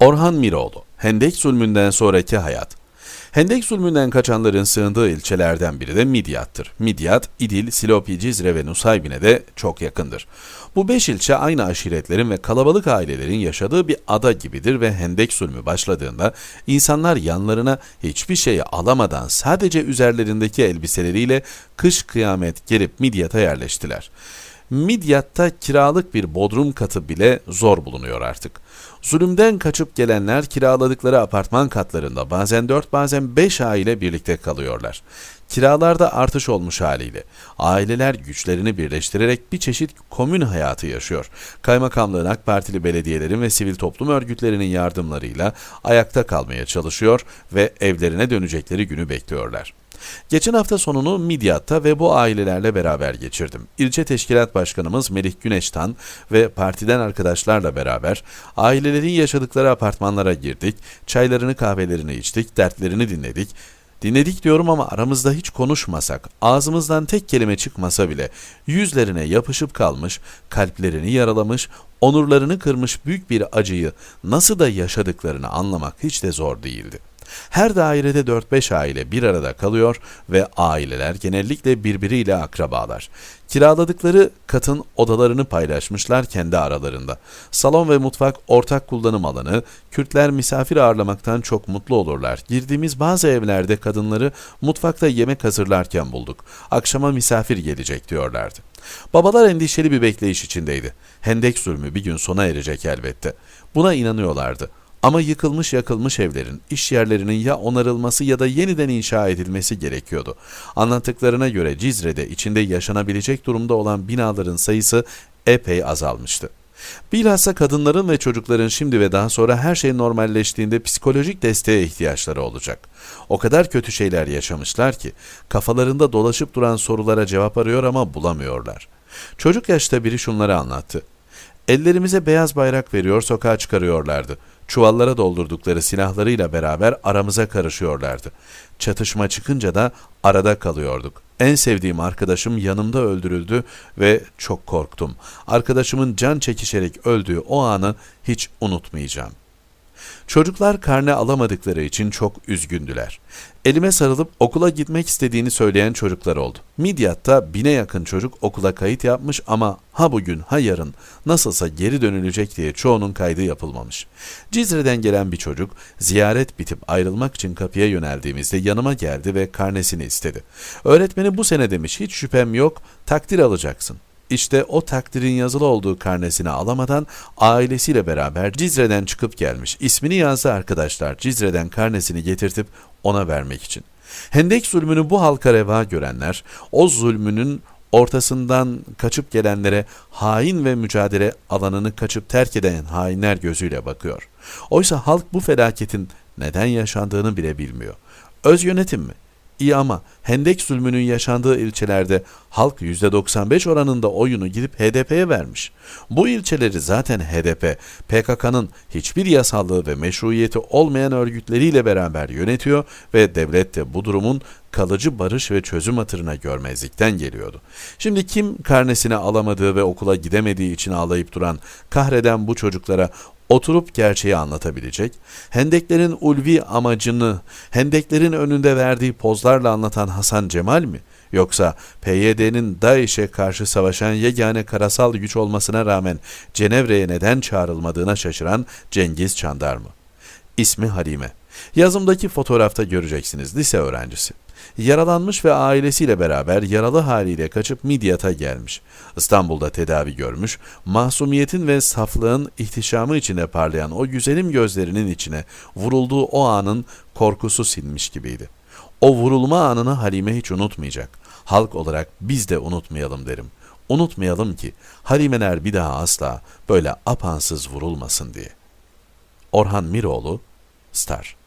Orhan Miroğlu, Hendek zulmünden sonraki hayat. Hendek zulmünden kaçanların sığındığı ilçelerden biri de Midyat'tır. Midyat, İdil, Silopi, Cizre ve Nusaybin'e de çok yakındır. Bu beş ilçe aynı aşiretlerin ve kalabalık ailelerin yaşadığı bir ada gibidir ve Hendek zulmü başladığında insanlar yanlarına hiçbir şeyi alamadan sadece üzerlerindeki elbiseleriyle kış kıyamet gelip Midyat'a yerleştiler. Midyat'ta kiralık bir bodrum katı bile zor bulunuyor artık. Zulümden kaçıp gelenler kiraladıkları apartman katlarında bazen 4 bazen 5 aile birlikte kalıyorlar. Kiralarda artış olmuş haliyle. Aileler güçlerini birleştirerek bir çeşit komün hayatı yaşıyor. Kaymakamlığın AK Partili belediyelerin ve sivil toplum örgütlerinin yardımlarıyla ayakta kalmaya çalışıyor ve evlerine dönecekleri günü bekliyorlar. Geçen hafta sonunu Midyat'ta ve bu ailelerle beraber geçirdim. İlçe Teşkilat Başkanımız Melih Güneştan ve partiden arkadaşlarla beraber ailelerin yaşadıkları apartmanlara girdik, çaylarını kahvelerini içtik, dertlerini dinledik. Dinledik diyorum ama aramızda hiç konuşmasak, ağzımızdan tek kelime çıkmasa bile yüzlerine yapışıp kalmış, kalplerini yaralamış, onurlarını kırmış büyük bir acıyı nasıl da yaşadıklarını anlamak hiç de zor değildi. Her dairede 4-5 aile bir arada kalıyor ve aileler genellikle birbiriyle akrabalar. Kiraladıkları katın odalarını paylaşmışlar kendi aralarında. Salon ve mutfak ortak kullanım alanı, Kürtler misafir ağırlamaktan çok mutlu olurlar. Girdiğimiz bazı evlerde kadınları mutfakta yemek hazırlarken bulduk. Akşama misafir gelecek diyorlardı. Babalar endişeli bir bekleyiş içindeydi. Hendek zulmü bir gün sona erecek elbette. Buna inanıyorlardı. Ama yıkılmış yakılmış evlerin, iş yerlerinin ya onarılması ya da yeniden inşa edilmesi gerekiyordu. Anlattıklarına göre Cizre'de içinde yaşanabilecek durumda olan binaların sayısı epey azalmıştı. Bilhassa kadınların ve çocukların şimdi ve daha sonra her şey normalleştiğinde psikolojik desteğe ihtiyaçları olacak. O kadar kötü şeyler yaşamışlar ki kafalarında dolaşıp duran sorulara cevap arıyor ama bulamıyorlar. Çocuk yaşta biri şunları anlattı. Ellerimize beyaz bayrak veriyor, sokağa çıkarıyorlardı. Çuvallara doldurdukları silahlarıyla beraber aramıza karışıyorlardı. Çatışma çıkınca da arada kalıyorduk. En sevdiğim arkadaşım yanımda öldürüldü ve çok korktum. Arkadaşımın can çekişerek öldüğü o anı hiç unutmayacağım. Çocuklar karne alamadıkları için çok üzgündüler. Elime sarılıp okula gitmek istediğini söyleyen çocuklar oldu. Midyat'ta bine yakın çocuk okula kayıt yapmış ama ha bugün ha yarın nasılsa geri dönülecek diye çoğunun kaydı yapılmamış. Cizre'den gelen bir çocuk ziyaret bitip ayrılmak için kapıya yöneldiğimizde yanıma geldi ve karnesini istedi. Öğretmeni bu sene demiş hiç şüphem yok takdir alacaksın. İşte o takdirin yazılı olduğu karnesini alamadan ailesiyle beraber Cizre'den çıkıp gelmiş. İsmini yazdı arkadaşlar Cizre'den karnesini getirtip ona vermek için. Hendek zulmünü bu halka reva görenler, o zulmünün ortasından kaçıp gelenlere hain ve mücadele alanını kaçıp terk eden hainler gözüyle bakıyor. Oysa halk bu felaketin neden yaşandığını bile bilmiyor. Öz yönetim mi? İyi ama Hendek zulmünün yaşandığı ilçelerde halk %95 oranında oyunu gidip HDP'ye vermiş. Bu ilçeleri zaten HDP, PKK'nın hiçbir yasallığı ve meşruiyeti olmayan örgütleriyle beraber yönetiyor ve devlet de bu durumun kalıcı barış ve çözüm hatırına görmezlikten geliyordu. Şimdi kim karnesini alamadığı ve okula gidemediği için ağlayıp duran, kahreden bu çocuklara oturup gerçeği anlatabilecek, hendeklerin ulvi amacını, hendeklerin önünde verdiği pozlarla anlatan Hasan Cemal mi? Yoksa PYD'nin DAEŞ'e karşı savaşan yegane karasal güç olmasına rağmen Cenevre'ye neden çağrılmadığına şaşıran Cengiz Çandar mı? İsmi Halime. Yazımdaki fotoğrafta göreceksiniz lise öğrencisi. Yaralanmış ve ailesiyle beraber yaralı haliyle kaçıp Midyat'a gelmiş. İstanbul'da tedavi görmüş, masumiyetin ve saflığın ihtişamı içine parlayan o güzelim gözlerinin içine vurulduğu o anın korkusu sinmiş gibiydi. O vurulma anını Halime hiç unutmayacak. Halk olarak biz de unutmayalım derim. Unutmayalım ki Halimeler bir daha asla böyle apansız vurulmasın diye. Orhan Miroğlu, Star